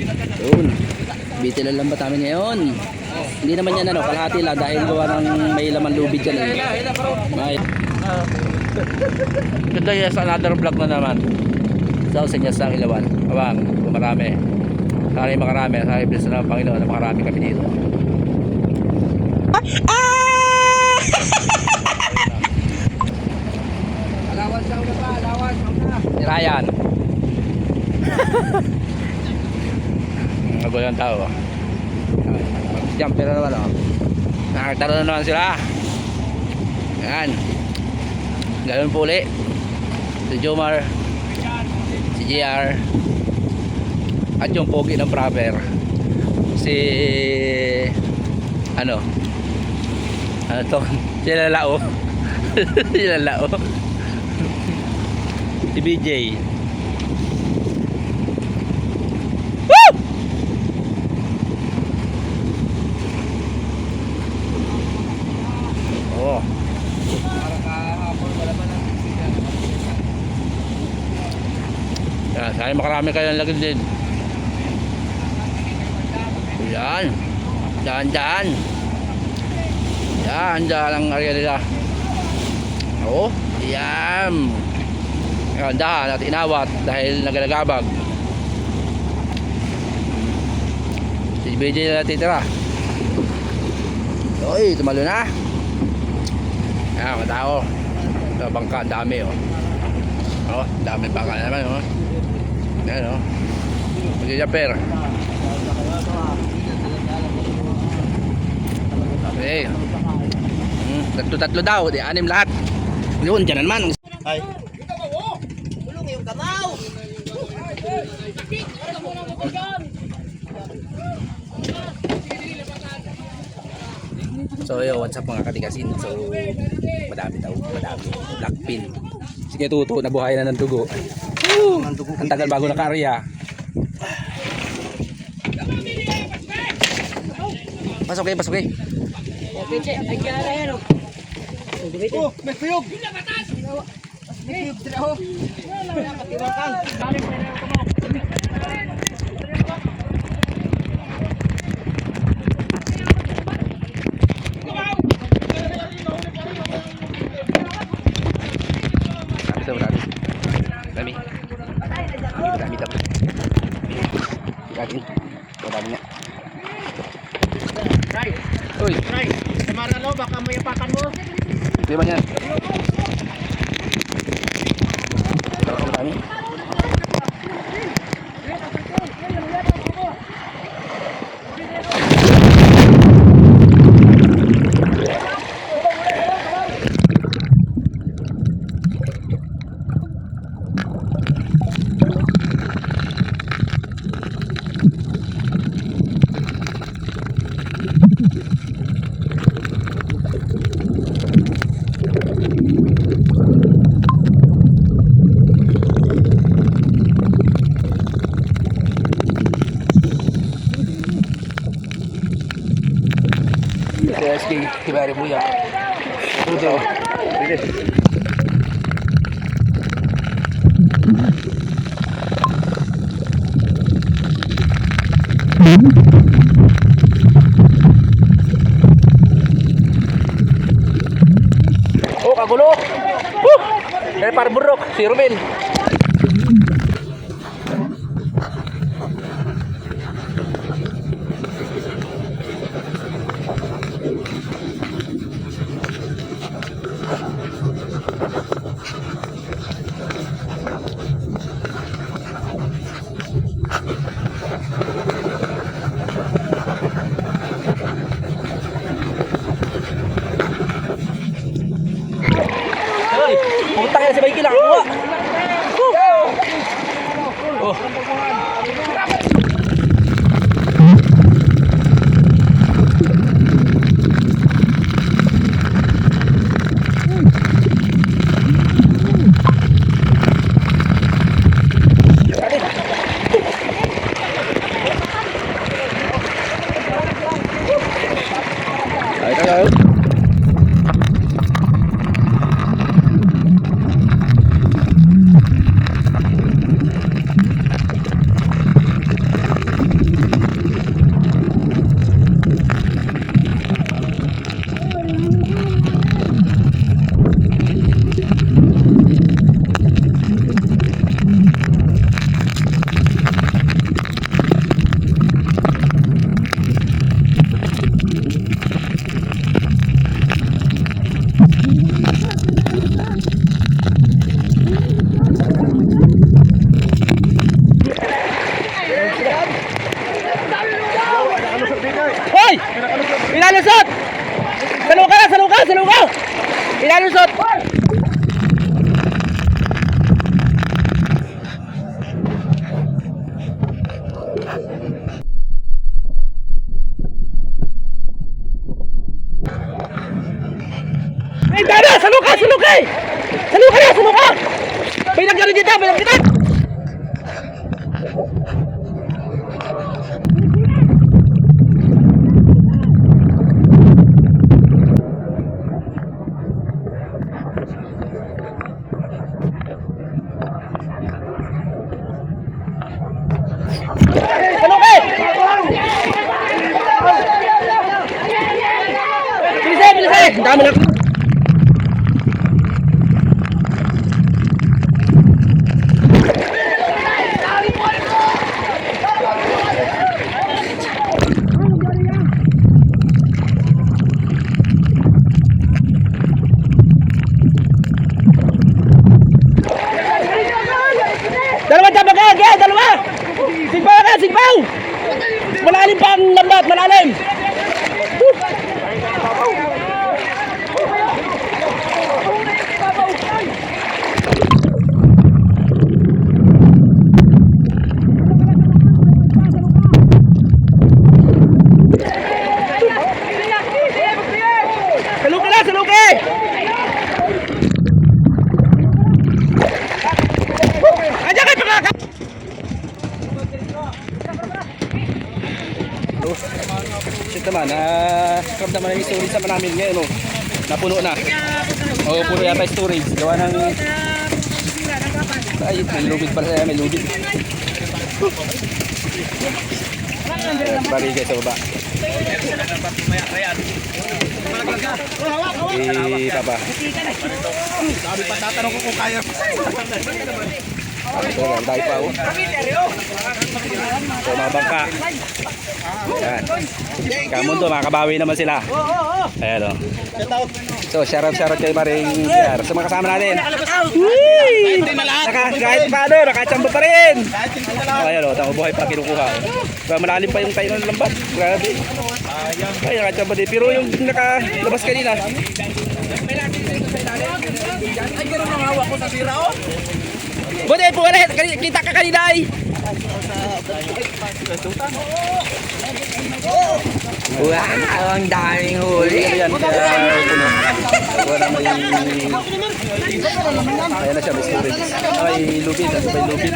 Yun. Bitin lang lambat namin ngayon. Hindi naman yan ano, kalahati lang dahil gawa ng may laman lubid yan eh. May. Yan sa another vlog na naman. Sa niya sa ilawan. Abang, marami. Sana makarami. Sana bless na ng Panginoon na makarami kami dito. Alawan sa una pa, alawan. Si Ryan. Magulo ang tao. Mag-jumper na naman oh. Nakakataro na naman sila. Yan. Ganun po uli. Si Jomar. Si JR. At yung pogi ng proper. Si... Ano? Ano to? Si Lalao. si Lalao. Si BJ. Woo! Oh, Para kahapon, wala pa nang siya. Sana makarami kayo ng lagid din. Yan. Daan, daan. Yan, daan ang area nila. Oo, yan. Yan, dahan at inawat dahil nagalagabag. Si BJ na natitira. Uy, tumalo na. Yan, mga tao. Ito, bangka, ang dami oh. Oh, dami bangka na naman oh. Yan oh. Magjajaper. Okay. Hmm, tatlo-tatlo daw, di anim lahat. Yun, dyan na naman. Ay, So yo, what's up mga katigasin? So, madami daw, madami. Blackpin. Sige tuto, nabuhay na ng dugo. Ang tagal bago nakarya. Pasok kayo, pasok kayo. Oh, may puyog! May puyog sila ho! Katiwakan! Dami daw, dami. Dami. Dami, dami daw. Dami. Oh, dami nga. Try! Uy, Try! Samara lo, baka may apakan mo! di ba yan? Kibari Buya. Tuto. Bilis. Oh, kagulo! Woo! Dari par buruk, si Ruben. Hoy! Ilalusot! Salukaw ka! Salukaw! ka! Salukaw! Ilalusot! Ay, dada! Salukaw! Salukaw! Salukaw! Salukaw! Bilang ka rin dito! Bilang kita! Ang dami na Dalawa ka! Kaya dalawa! Sigpaw ka! Sigpaw! Malalim pa ang lambat! Malalim! Shit naman, uh, naman yung storage naman namin ngayon, oh. Napuno na. Oh, puno yata storage. Gawa ng... Ay, may lubid pala siya, may lubid. Ayan, barigay sa baba. Eh, baba. Sabi pa tatanong ko kung kaya. Ko, ang dahil pa, oh. So, mga bangka. Ayan. Kamundo, makakabawi naman sila. Ayan, oh. So, shoutout, shoutout kay Maring Siar. Sa mga kasama natin. Whee! Naka, kahit paano, nakachamba pa rin. Oh, ayan, oh. Tama buhay pa, kinukuha. Malalim pa yung tayo ng lambat. Grabe. Ay, nakachamba din. Pero yung nakalabas kanina, Ay, ganun ang hawak ko sa sira, oh. Buti po ulit, kita ka kanina ay. Wow, ang daming huli. Ano. Ayan na siya, may storage. Ay, lubid. Ano ba lubid?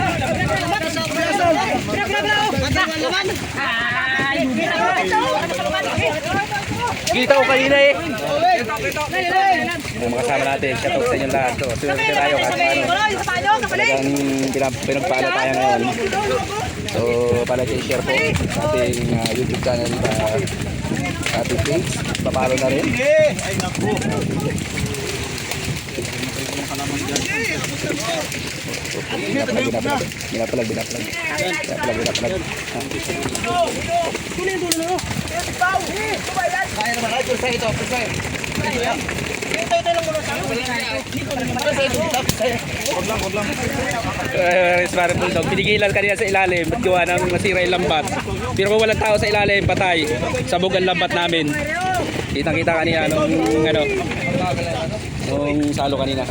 Kita ko kanina eh. Yung mga kasama natin, shout out sa inyo lahat. So, sunod tayo kahit paano. Talagang pinag- pinagpala tayo ngayon. So, palagi i-share po sa ating uh, YouTube channel uh, sa ating page. Papalo na rin. Ay, naku. Binapalag, binapalag. Binapalag, binapalag. Binapalag, binapalag. Kaya naman, ay, pulsa ito, pulsa. Ito. Ito, ito lang muna sa akin. Huwag lang, huwag lang. Resmar Bulldog, pinigilan kanina sa ilalim at gawa ng masira yung lambat. Pero kung walang tao sa ilalim, patay. Sabog ang lambat namin. Kitang-kita kanina nung ano, nung salo kanina.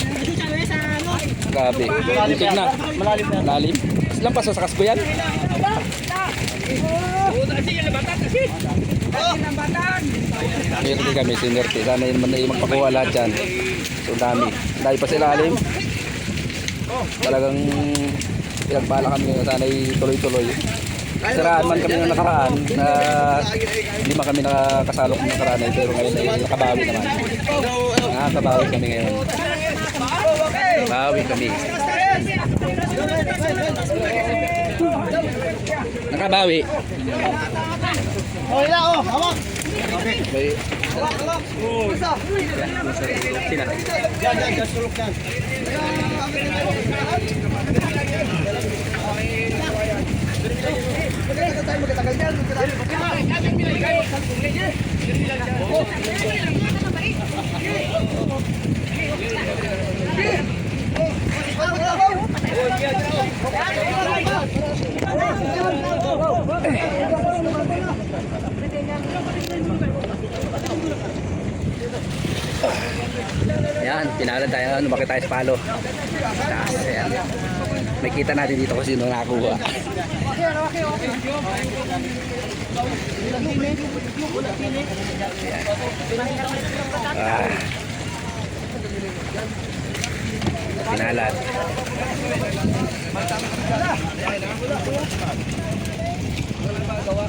Grabe. Muntik na. Malalim na. Malalim. Lampas sa kasko yan. Meron din kami, sinerte. Sana yun na magpakuha lahat dyan. So dami. Dahil pa sa ilalim. Talagang pinagpala kami na sana tuloy-tuloy. Siraan man kami ng nakaraan na lima kami nakasalok ng nakaraan eh, pero ngayon ay nakabawi naman. Nakakabawi kami ngayon. Bawi kami. Nakabawi. Oh, ila, oh, hawak. May Pulsa. sila. Yan, yan, yan, sulok yan. Yan. Pinalan tayo, ano bakit tayo sa palo? Taas, ayan. May kita natin dito kung sino nakakuha. Ah. Pinalan. Wala pa gawa.